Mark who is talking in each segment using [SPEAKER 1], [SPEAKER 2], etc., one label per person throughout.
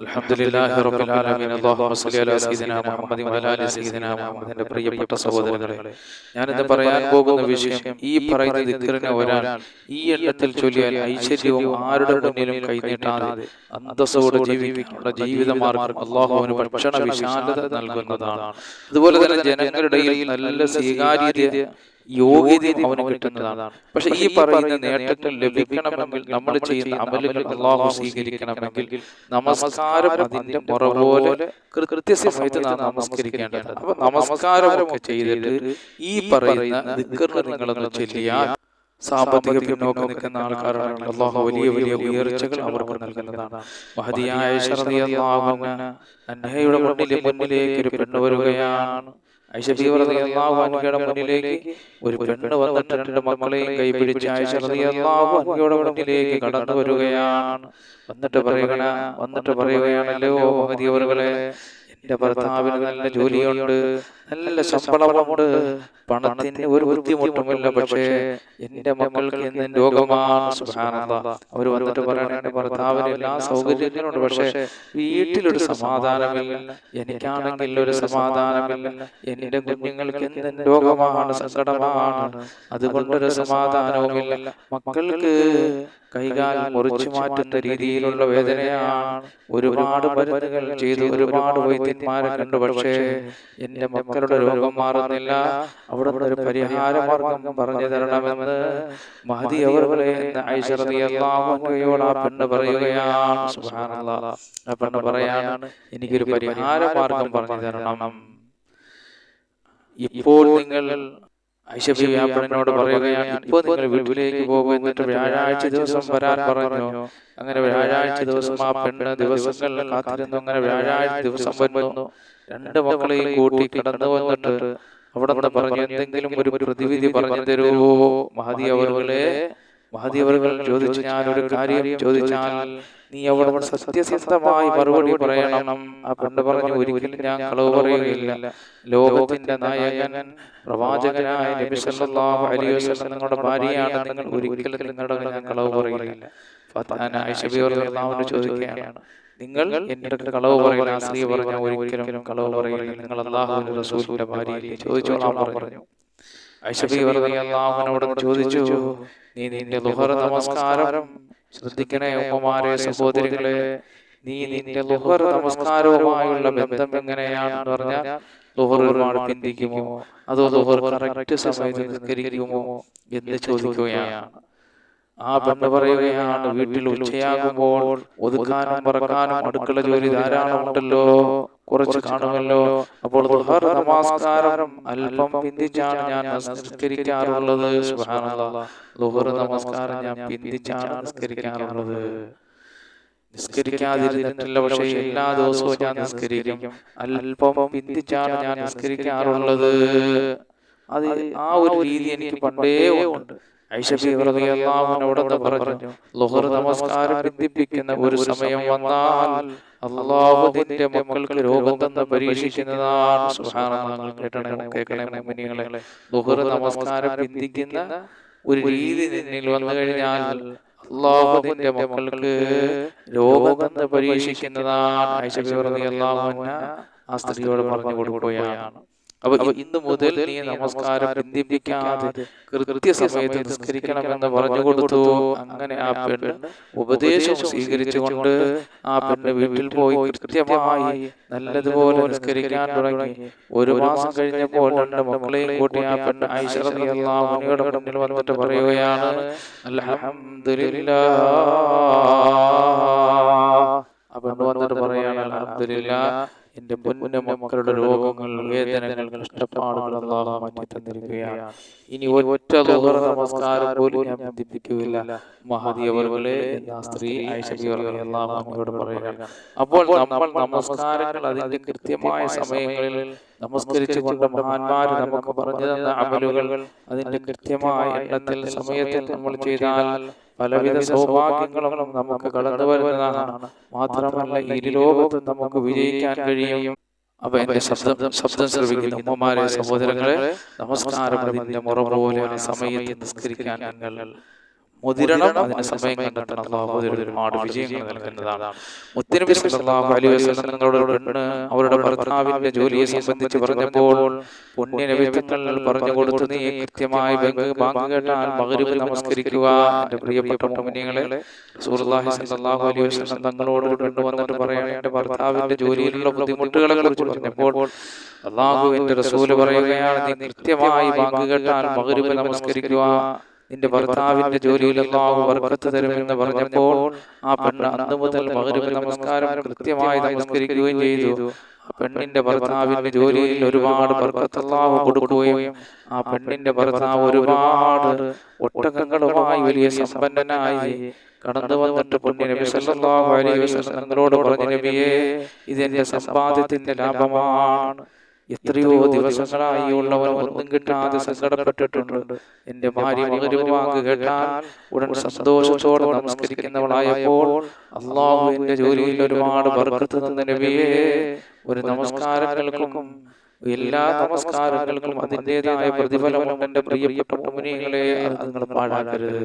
[SPEAKER 1] الحمد لله رب العالمين اللهم صل على سيدنا മുഹമ്മദ് وعلى ال سيدنا മുഹമ്മദിന്റെ പ്രിയപ്പെട്ട സഹോദരങ്ങളെ ഞാനിത് പറയാൻ പോകുന്ന വിഷയം ഈ പറയുന്ന ദിക്കറിനെ ഒരാൾ ഈ എണ്ണത്തിൽ ചൊല്ലിയാൽ ഐശ്വര്യവും ആരുടെ മുന്നിലും കൈനീട്ടാതെ അന്തസ്സോടെ ജീവിക്കാനുള്ള ജീവിതമാർഗം അള്ളാഹുവിന് ഭക്ഷണ വിശാലത നൽകുന്നതാണ് അതുപോലെ തന്നെ ജനങ്ങളുടെ ഇടയിൽ നല്ല സ്വീകാര്യത യോഗ്യതയും അവന് കിട്ടുന്നതാണ്. പക്ഷെ ഈ പറയുന്ന നേട്ടങ്ങൾ ലഭിക്കണമെങ്കിൽ നമ്മൾ ചെയ്യുന്ന അമലുകൾ അള്ളാഹു സ്വീകരിക്കണമെങ്കിൽ നമസ്കാരം അതിന്റെ മുറ പോലെ കൃത്യസമയത്ത് നാം നമസ്കരിക്കേണ്ടത് അപ്പൊ നമസ്കാരമൊക്കെ ചെയ്തിട്ട് ഈ പറയുന്ന ദിക്കറിന് നിങ്ങളൊന്ന് ചൊല്ലിയാൽ സാമ്പത്തിക പിന്നോക്കം നിൽക്കുന്ന ആൾക്കാരാണെങ്കിൽ അള്ളാഹു വലിയ വലിയ ഉയർച്ചകൾ അവർക്ക് നൽകുന്നതാണ്. മഹതിയായ മുന്നിലെ മുന്നിലേക്ക് ഒരു പെണ്ണ് വരുകയാണ്. മുന്നിലേക്ക് ഒരു പെണ്ണ് വന്നിട്ട് രണ്ട് മക്കളെയും കൈപിടിച്ച് മുന്നിലേക്ക് കടന്നു വരികയാണ്. വന്നിട്ട് പറയുകണ വന്നിട്ട് പറയുകയാണല്ലോ മഹതിയവറുകളെ എന്റെ ഭർത്താവിന് നല്ല ജോലിയുണ്ട്. നല്ല ശമ്പളമുണ്ട്. പണത്തിന് ഒരു ബുദ്ധിമുട്ടുമില്ല പക്ഷേ എന്റെ മക്കൾക്ക് ഇന്ന് രോഗമാണ്. സുഖാനന്ദ അവർ വന്നിട്ട് പറയണ എന്റെ ഭർത്താവിന് എല്ലാ സൗകര്യങ്ങളുണ്ട് പക്ഷേ വീട്ടിലൊരു സമാധാനമില്ല. എനിക്കാണെങ്കിൽ ഒരു സമാധാനമില്ല. എന്റെ കുഞ്ഞുങ്ങൾക്ക് എന്ത് രോഗമാണ്. സങ്കടമാണ്. അതുകൊണ്ടൊരു സമാധാനവുമില്ല. മക്കൾക്ക് കൈകാൽ മുറിച്ചു മാറ്റുന്ന രീതിയിലുള്ള വേദനയാണ്. ഒരുപാട് മരുന്നുകൾ ചെയ്തു. ഒരുപാട് വൈദ്യന്മാരെ കണ്ടു പക്ഷേ എന്റെ മക്കളുടെ രോഗം മാറുന്നില്ല. അവിടെ ഒരു പരിഹാര മാർഗം പറഞ്ഞു തരണമെന്ന് മഹതി അവരുടെ ഐശ്വര്യയോട് ആ പെണ്ണ് പറയുകയാണ്. ആ പെണ്ണ് പറയാണ് എനിക്കൊരു പരിഹാര മാർഗം പറഞ്ഞു തരണം. ഇപ്പോൾ നിങ്ങൾ ഐശബി വ്യാപനോട് പറയുകയാണ്. ഇപ്പോൾ നിങ്ങൾ വീട്ടിലേക്ക് പോകും എന്നിട്ട് വ്യാഴാഴ്ച ദിവസം വരാൻ പറഞ്ഞു. അങ്ങനെ വ്യാഴാഴ്ച ദിവസം ആ പെണ്ണ് ദിവസങ്ങളിൽ കാത്തിരുന്നു. അങ്ങനെ വ്യാഴാഴ്ച ദിവസം വരുന്നു രണ്ട് മക്കളെയും കൂട്ടി കടന്നു വന്നിട്ട് അവിടെ നിന്ന് പറഞ്ഞു എന്തെങ്കിലും ഒരു പ്രതിവിധി പറഞ്ഞു തരുമോ? മഹതി അവറുകളെ മഹതി ഞാൻ ഒരു കാര്യം ചോദിച്ചാൽ നീ അവിടെ സത്യസന്ധമായി മറുപടി പറയണം. ആ പണ്ട് പറഞ്ഞു ഒരിക്കലും ഞാൻ കളവ് പറയുകയില്ല. ലോകത്തിന്റെ നായകൻ പ്രവാചകനായ നബി സല്ലല്ലാഹു അലൈഹി വസല്ലം നിങ്ങളുടെ ഭാര്യയാണ് നിങ്ങൾ. ഒരിക്കലും നിങ്ങളുടെ ഞാൻ കളവ് പറയില്ല ചോദിക്കുകയാണ് നിങ്ങൾ എന്റെ അടുത്ത് കളവ് പറയില്ല ആ സ്ത്രീ പറഞ്ഞ ഒരിക്കലും കളവ് പറയില്ല നിങ്ങൾ അള്ളാഹുവിന്റെ റസൂലിന്റെ ഭാര്യയെ ചോദിച്ചോളാൻ പറഞ്ഞു. ഐഷബി ചോദിച്ചു നീ നിന്റെ ലുഹറ നമസ്കാരം ശ്രദ്ധിക്കണേ ഉമ്മമാരെ സഹോദരികളെ. നീ നിന്റെ ലുഹർ നമസ്കാരവുമായുള്ള ബന്ധം എങ്ങനെയാണെന്ന് പറഞ്ഞാൽ ലുഹർ ഒരുപാട് പിന്തിക്കുമോ അതോ ലുഹർ കറക്റ്റ് സമയത്ത് നിസ്കരിക്കുമോ? എന്ന് ചോദിക്കുകയാണ്. ആ പെണ്ണ് പറയുകയാണ് വീട്ടിൽ ഉച്ചയാകുമ്പോൾ ഒതുക്കാനും പറക്കാനും അടുക്കള ജോലി ധാരാളം ഉണ്ടല്ലോ കുറച്ച് കാണുമല്ലോ. അപ്പോൾ നമസ്കാരം അല്പം പിന്തിച്ചാണ് ഞാൻ നിസ്കരിക്കാറുള്ളത് ദുഹർ നമസ്കാരം ഞാൻ പിന്തിച്ചാണ് നിസ്കരിക്കാറുള്ളത് നിസ്കരിക്കാതിരുന്നിട്ടില്ല പക്ഷെ എല്ലാ ദിവസവും ഞാൻ നിസ്കരിക്കും അല്പം പിന്തിച്ചാണ് ഞാൻ നിസ്കരിക്കാറുള്ളത് അത് ആ ഒരു രീതി എനിക്ക് പണ്ടേ ഉണ്ട്. ഐഷബി റളിയല്ലാഹുവിനോട് പറഞ്ഞു ലുഹർ നമസ്കാരം ബന്ധിപ്പിക്കുന്ന ഒരു സമയം വന്നാൽ അള്ളാഹുദിന്റെ മക്കൾക്ക് രോഗം തന്ന പരീക്ഷിക്കുന്നതാണ്. കേട്ടണേ കേൾക്കണേ മുഅ്മിനീങ്ങളെ ലുഹർ നമസ്കാരം ബന്ധിക്കുന്ന ഒരു രീതി നിന്നിൽ വന്നു കഴിഞ്ഞാൽ അള്ളാഹുദിന്റെ മക്കൾക്ക് രോഗം തന്ന് പരീക്ഷിക്കുന്നതാണ്. ഐശ്വര്യ അൻഹ ആ സ്ത്രീയോട് പറഞ്ഞു കൊടുക്കുകയാണ്. അപ്പൊ ഇന്ന് മുതൽ നീ നമസ്കാരം ബന്ധിപ്പിക്കാതെ കൃത്യസമയത്ത് നിസ്കരിക്കണമെന്ന് പറഞ്ഞു കൊടുത്തു. അങ്ങനെ ആ പെണ്ണ് ഉപദേശം സ്വീകരിച്ചുകൊണ്ട് ആ പെണ്ണ് വീട്ടിൽ പോയി കൃത്യമായി നല്ലതുപോലെ നിസ്കരിക്കാൻ തുടങ്ങി. ഒരു മാസം കഴിഞ്ഞപ്പോൾ രണ്ട് മക്കളെയും കൂട്ടി ആ പെണ്ണ് ഐശ്വര്യയുടെ മുന്നിൽ വന്നിട്ട് പറയുകയാണ് അൽഹംദുലില്ലാ ആ പെണ്ണ് വന്നിട്ട് പറയാണ് എന്റെ പൊന്നു മക്കളുടെ രോഗങ്ങൾ വേദനകൾ കഷ്ടപ്പാടുകൾ അള്ളാഹു മാറ്റി തന്നിരിക്കുകയാണ് ഇനി ഒറ്റ ലുഹർ നമസ്കാരം പോലും ഞാൻ ബന്ധിപ്പിക്കുകയില്ല മഹദിയവറുകളെ എന്ന സ്ത്രീ അള്ളാഹുനോട് പറയുക. അപ്പോൾ നമ്മൾ നമസ്കാരങ്ങൾ അതിന്റെ കൃത്യമായ സമയങ്ങളിൽ നമസ്കരിച്ചുകൊണ്ട് മഹാന്മാർ നമുക്ക് പറഞ്ഞു തന്ന അമലുകൾ അതിന്റെ കൃത്യമായ എണ്ണത്തിൽ സമയത്തിൽ നമ്മൾ ചെയ്താൽ പലവിധ സൗഭാഗ്യങ്ങളും നമുക്ക് കടന്നു വരുന്നതാണ്. മാത്രമല്ല ഈ ലോകത്തും നമുക്ക് വിജയിക്കാൻ കഴിയും. അപ്പൊ എന്റെ ശബ്ദം ശബ്ദം ശ്രമിക്കുന്ന ഉമ്മമാരെ സഹോദരങ്ങളെ നമസ്കാരം. അതിന്റെ മുറ പോലെ ആ സമയത്ത് നിസ്കരിക്കാൻ നിങ്ങൾ മുതിരണം അതിന് സമയം കണ്ടെത്തണം. അള്ളാഹു അതിൽ ഒരുപാട് വിജയങ്ങൾ നൽകുന്നതാണ്. മുത്തനബി സല്ലല്ലാഹു അലൈഹി വസല്ലം തങ്ങളുടെ പെണ്ണ് അവരുടെ ഭർത്താവിന്റെ ജോലിയെ സംബന്ധിച്ച് പറഞ്ഞപ്പോൾ പുണ്യ പറഞ്ഞു കൊടുത്തു നീ കൃത്യമായി ബാങ്ക് ബാങ്ക് കേട്ടാൽ മഗ്രിബ് നമസ്കരിക്കുക. പ്രിയപ്പെട്ട മുഅ്മിനീങ്ങളെ റസൂലുള്ളാഹി സല്ലല്ലാഹു അലൈഹി വസല്ലം തങ്ങളോട് പെണ്ണ് വന്നിട്ട് ഭർത്താവിന്റെ ജോലിയിലുള്ള ബുദ്ധിമുട്ടുകളെ കുറിച്ച് പറഞ്ഞപ്പോൾ അള്ളാഹുവിന്റെ റസൂൽ പറയുകയാണ് നീ കൃത്യമായി ബാങ്ക് കേട്ടാൽ മഗ്രിബ് നമസ്കരിക്കുക നിന്റെ ഭർത്താവിന്റെ ജോലിയിൽ അള്ളാഹു ബർക്കത്ത് തരുമെന്ന് പറഞ്ഞപ്പോൾ ആ പെണ്ണ് അന്ന് മുതൽ മഗ്രിബ് നമസ്കാരം കൃത്യമായി നമസ്കരിക്കുകയും ചെയ്തു. ആ പെണ്ണിന്റെ ഭർത്താവിന്റെ ജോലിയിൽ ഒരുപാട് ബർക്കത്ത് അള്ളാഹു കൊടുക്കുകയും ആ പെണ്ണിന്റെ ഭർത്താവ് ഒരുപാട് ഒട്ടകങ്ങളുമായി വലിയ സമ്പന്നനായി കടന്നു വന്നിട്ട് പുണ്യ നബി സല്ലല്ലാഹു അലൈഹി വസല്ലം തങ്ങളോട് പറഞ്ഞു നബിയേ ഇതെന്റെ സമ്പാദ്യത്തിന്റെ ലാഭമാണ്. എത്രയോ ദിവസങ്ങളായി ഉള്ളവർ ഒന്നും കിട്ടാതെ സങ്കടപ്പെട്ടിട്ടുണ്ട്. എന്റെ ഭാര്യ മകരു കേട്ടാൽ ഉടൻ സന്തോഷത്തോടെ നമസ്കരിക്കുന്നവളായപ്പോൾ അള്ളാഹു എന്റെ ജോലിയിൽ ഒരുപാട് ബർക്കത്ത് തന്ന നബിയെ ഒരു നമസ്കാരങ്ങൾക്കും എല്ലാ നമസ്കാരങ്ങൾക്കും അതിന്റെതായ പ്രതിഫലമുണ്ട്. എന്റെ പ്രിയപ്പെട്ട മുനികളെ അത് നിങ്ങൾ പാഴാക്കരുത്.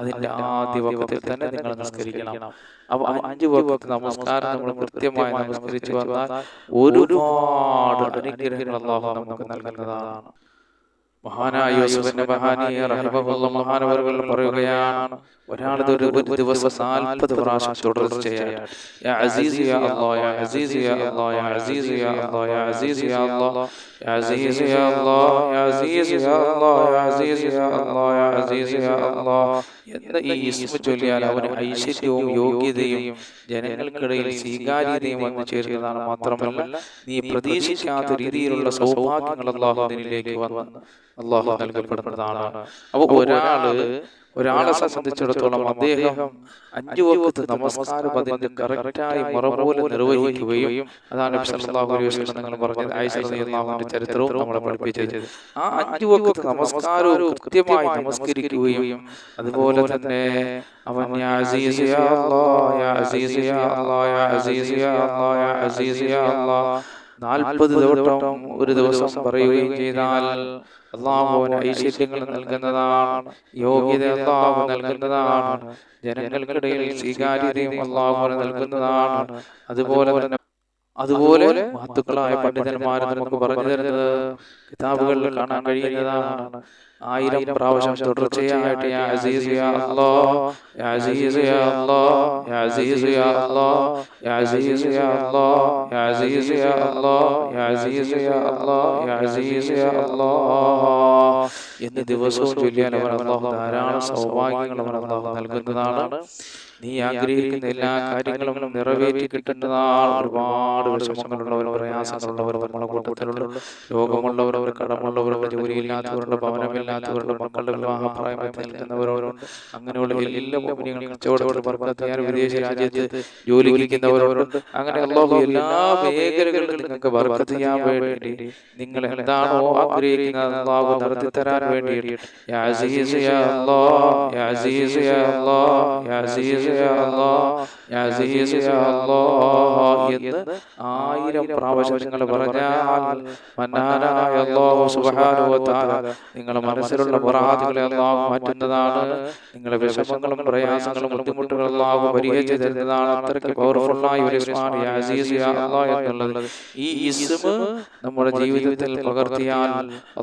[SPEAKER 1] അതിന്റെ ആദ്യ വക്കത്തിൽ തന്നെ നിങ്ങൾ നമസ്കരിക്കണം. അപ്പൊ അഞ്ചു വക്കത്ത് നമസ്കാരം നമ്മൾ കൃത്യമായി നമസ്കരിച്ചു വന്നാൽ ഒരുപാട് അനുഗ്രഹങ്ങൾ അള്ളാഹു നമുക്ക് നൽകുന്നതാണ്. മഹാനായ യൂസുഫിന്റെ മഹാനീയ മഹാനവറുകൾ പറയുകയാണ് ഒരാളത് ഒരു ഒരു ദിവസം നാൽപ്പത് പ്രാവശ്യം തുടർച്ചയായിട്ട് യാ അസീസ് യാ അല്ലാഹ് യാ അസീസ് യാ അല്ലാഹ് യാ അസീസ് യാ അല്ലാഹ് യാ അസീസ് യാ അല്ലാഹ് യാ അസീസ് യാ അല്ലാഹ് യാ അസീസ് യാ അല്ലാഹ് യാ അസീസ് യാ അല്ലാഹ് യാ അസീസ് യാ അല്ലാഹ്. എന്ന ഈ ഇസ്മ ചൊല്ലിയാൽ അവന് ഐശ്വര്യവും യോഗ്യതയും ജനങ്ങൾക്കിടയിൽ സ്വീകാര്യതയും വന്നു ചേരുന്നതാണ്. മാത്രമല്ല നീ പ്രതീക്ഷിക്കാത്ത രീതിയിലുള്ള സൗഭാഗ്യങ്ങൾ അള്ളാഹുദിനിലേക്ക് വന്ന് അള്ളാഹു നൽകപ്പെടുന്നതാണ്. അപ്പൊ ഒരാൾ ഒരാളെ സംബന്ധിച്ചിടത്തോളം അദ്ദേഹം അഞ്ചു വക്കത്ത് നമസ്കാരം അതിന്റെ കറക്റ്റായി മറപോലെ നിർവഹിക്കുകയും അതാണ് നിങ്ങൾ പറഞ്ഞത് റളിയല്ലാഹുവിന്റെ ചരിത്രവും നമ്മളെ പഠിപ്പിച്ചത്. ആ അഞ്ചു വക്കത്ത് നമസ്കാരവും കൃത്യമായി നമസ്കരിക്കുകയും അതുപോലെ തന്നെ അവൻ യാ അസീസ് യാ അല്ലാഹ് യാ നാൽപ്പത് ദിവസം ഒരു ദിവസം പറയുകയും ചെയ്താൽ അള്ളാഹുവിന് ഐശ്വര്യങ്ങൾ നൽകുന്നതാണ് യോഗ്യത അള്ളാഹു നൽകുന്നതാണ് ജനങ്ങൾക്കിടയിൽ സ്വീകാര്യതയും അള്ളാഹുവിന് നൽകുന്നതാണ്. അതുപോലെ തന്നെ അതുപോലെ മഹത്തുക്കളായ പണ്ഡിതന്മാർ നമുക്ക് പറഞ്ഞു തരുന്നത് കിതാബുകളിൽ കാണാൻ കഴിയുന്നതാണ്. ആയിരം പ്രാവശ്യം തുടർച്ചയായിട്ട് യാ അസീസ് യാ അല്ലാഹ് യാ അസീസ് യാ അല്ലാഹ് യാ അസീസ് യാ അല്ലാഹ് യാ അസീസ് യാ അല്ലാഹ് യാ അസീസ് യാ അല്ലാഹ് യാ അസീസ് യാ അല്ലാഹ് യാ അസീസ് യാ അല്ലാഹ് എന്ന് ദിവസവും ചൊല്ലിയാൽ അവർ അള്ളാഹു ധാരാളം സൗഭാഗ്യങ്ങൾ അവർ അള്ളാഹു നൽകുന്നതാണ്. നീ ആഗ്രഹിക്കുന്ന എല്ലാ കാര്യങ്ങളും നിറവേറ്റി കിട്ടുന്നതാൾ ഒരുപാട് വിഷമങ്ങളുള്ളവർ പ്രയാസങ്ങളുള്ളവർ നമ്മളെ കൂട്ടത്തിലുള്ള രോഗമുള്ളവർ കടമുള്ളവർ ജോലിയില്ലാത്തവരുടെ ഭവനമില്ലാത്തവരുടെ മക്കളുടെ വിവാഹപ്രായമായി നിൽക്കുന്നവരോരുണ്ട് അങ്ങനെയുള്ള എല്ലാ കമ്പനികളും കച്ചവടത്തിൽ വർദ്ധത്തിയാൻ വിദേശ രാജ്യത്ത് ജോലി ഇരിക്കുന്നവരോരുണ്ട് അങ്ങനെ അള്ളാഹു എല്ലാ മേഖലകളിലും നിങ്ങൾക്ക് ബർക്കത്ത് ചെയ്യാൻ വേണ്ടി നിങ്ങൾ എന്താണോ ആഗ്രഹിക്കുന്നത് അള്ളാഹു നടത്തി തരാൻ വേണ്ടിയിട്ട്. യാ അസീസ് യാ അല്ലാഹ് യാ അസീസ് യാ അല്ലാഹ് യാ അസീസ് ya Allah എന്ന് ആയിരം പ്രാവശ്യം നിങ്ങൾ പറഞ്ഞാൽ മന്നാനായ വ തആല നിങ്ങളുടെ മനസ്സിലുള്ള മുറാദുകളെ അല്ലാഹു മാറ്റുന്നതാണ്. നിങ്ങളുടെ വിഷമങ്ങളും പ്രയാസങ്ങളും ബുദ്ധിമുട്ടുകളും അല്ലാഹു പരിഹരിച്ചു തരുന്നതാണ് അത്രയ്ക്ക് പവർഫുൾ ആയ ഒരു ഇസ്മാണ് അസീസ് എന്നുള്ളത്. ഈ ഇസ്മ നമ്മുടെ ജീവിതത്തിൽ പകർത്തിയാൽ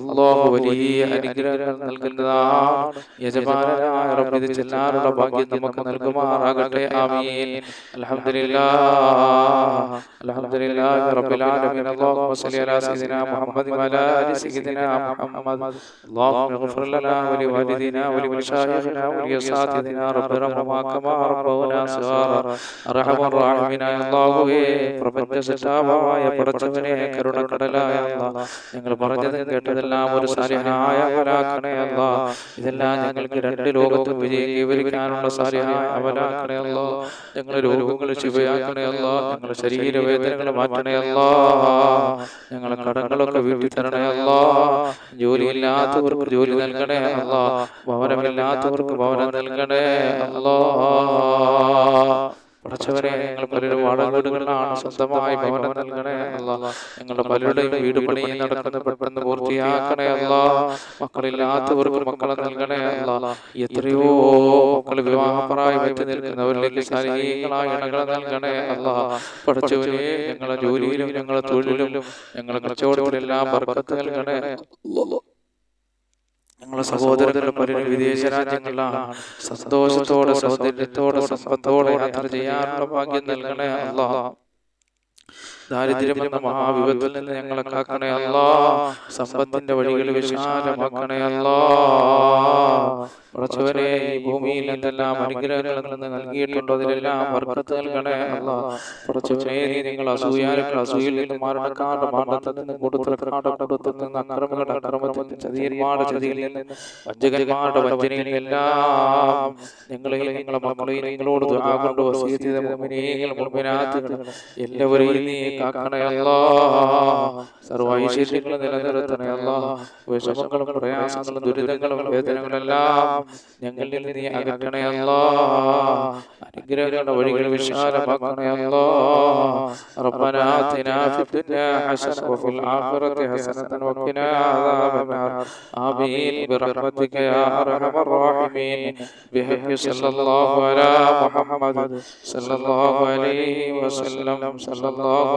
[SPEAKER 1] അള്ളാഹു വലിയ അനുഗ്രഹങ്ങൾ നൽകുന്നതാണ്. യജമാനായ റബ്ബ് ഇത് ചെല്ലാനുള്ള ഭാഗ്യം നമുക്ക് നൽകുമാറാകട്ടെ. ആമീൻ. അൽഹംദുലില്ലാഹ് അൽഹംദുലില്ലാഹി റബ്ബിൽ ആലമീൻ അല്ലാഹുമ്മ സ്വല്ലി അലാ സയ്യിദിനാ മുഹമ്മദ് വഅലാ ആലി സയ്യിദിനാ മുഹമ്മദ് اللهم اغفر لنا ولوالدينا ولمشايخنا ولأساتذتنا رب ارحمهما كما ربونا صغارا അർഹമ റഹീമിനായ അല്ലാഹുവേ പ്രപഞ്ച സൃഷ്ടാവായ പടച്ചവനെ കരുണക്കടലായ അല്ലാഹ് ഞങ്ങൾ പറഞ്ഞതും കേട്ടതെല്ലാം ഒരു സാലിഹായ അമലാക്കണേ അല്ലാഹ് ഇതെല്ലാം ഞങ്ങൾക്ക് രണ്ട് ലോകത്തും വിജയം കൈവരിക്കാനുള്ള സാലിഹായ അമലാക്കണേ അല്ലാഹ് ഞങ്ങളുടെ രോഗങ്ങൾ ശിവയാക്കണയല്ല ഞങ്ങളുടെ ശരീരവേദനകൾ മാറ്റണയല്ല ഞങ്ങളെ കടങ്ങളൊക്കെ വീട്ടിൽ തരണയല്ല ജോലിയില്ലാത്തവർക്ക് ജോലി നൽകണേ അല്ല. ഭവനമില്ലാത്തവർക്ക് ഭവനം നൽകണേ അല്ലാ. പടച്ചവരെ ഞങ്ങൾ പലരും വാടക സ്വന്തമായി ഭവനം നൽകണേ അല്ല ഞങ്ങളുടെ പലരുടെയും വീട് പണി നടക്കുന്ന പെട്ടെന്ന് പൂർത്തിയാക്കണേ അല്ല മക്കളില്ലാത്തവർക്ക് മക്കളെ നൽകണേ അല്ല എത്രയോ മക്കൾ വിവാഹപ്രായം എത്തി നിൽക്കുന്നവരിലേക്ക് ശാരീരികങ്ങളായ ഇണകളെ നൽകണേ അല്ല പഠിച്ചവരെ ഞങ്ങളെ ജോലിയിലും ഞങ്ങളെ തൊഴിലിലും ഞങ്ങളെ കച്ചവടത്തിലെല്ലാം ബർക്കത്ത് നൽകണേ. ഞങ്ങളെ സഹോദരങ്ങൾ പലരും വിദേശ രാജ്യങ്ങളിലാണ് സന്തോഷത്തോടെ സൗന്ദര്യത്തോടെ സമ്പത്തോടെ യാത്ര ചെയ്യാനുള്ള ഭാഗ്യം നൽകണേ അല്ലാ ദാരിദ്ര്യം എന്ന മഹാവിപത്തിൽ നിന്ന് ഞങ്ങളെ കാക്കണേ അല്ല. സമ്പത്തിന്റെ വഴികൾ വിശാലമാക്കണേ അല്ല. ഉറച്ചവരെ ഈ ഭൂമിയിൽ എന്തെല്ലാം അനുഗ്രഹങ്ങളിൽ നിന്ന് നൽകിയിട്ടുണ്ടോ അതിലെല്ലാം വർക്കത്ത് നൽകണേ അല്ല. ഉറച്ചവരെ നീ നിങ്ങൾ അസൂയാലുക്കൾ അസൂയിൽ നിന്ന് മരണക്കാരുടെ മരണത്തിൽ നിന്ന് കൊടുത്തക്കാരുടെ കൊടുത്തിൽ നിന്ന് അക്രമങ്ങളുടെ അക്രമത്തിൽ നിന്ന് ചതിയന്മാരുടെ ചതിയിൽ നിന്ന് വഞ്ചകന്മാരുടെ വഞ്ചനയിൽ എല്ലാം നിങ്ങളെയും നിങ്ങളെ മക്കളെയും നിങ്ങളോട് കൊണ്ട് ചെയ്ത മുഅ്മിനീങ്ങൾ മുഅ്മിനാത്തുകൾ എല്ലാവരെയും നീ കാക്കണേ അല്ലാ സർവ്വ ഐശ്വര്യങ്ങളും നിലനിർത്തണേ അല്ലാ വിഷമങ്ങളും പ്രയാസങ്ങളും ദുരിതങ്ങളും വേദനകളെല്ലാം ഞങ്ങളിൽ നിന്ന് നീ അകറ്റണേ അല്ലാ അനുഗ്രഹങ്ങളുടെ വഴികൾ വിശാലമാക്കണേ അല്ലാ ربنا آتنا في الدنيا حسنة وفي الآخرة حسنة وقنا عذاب النار آمين برحمتك يا أرحم الراحمين بحق صلى الله على محمد صلى الله عليه وسلم صلى الله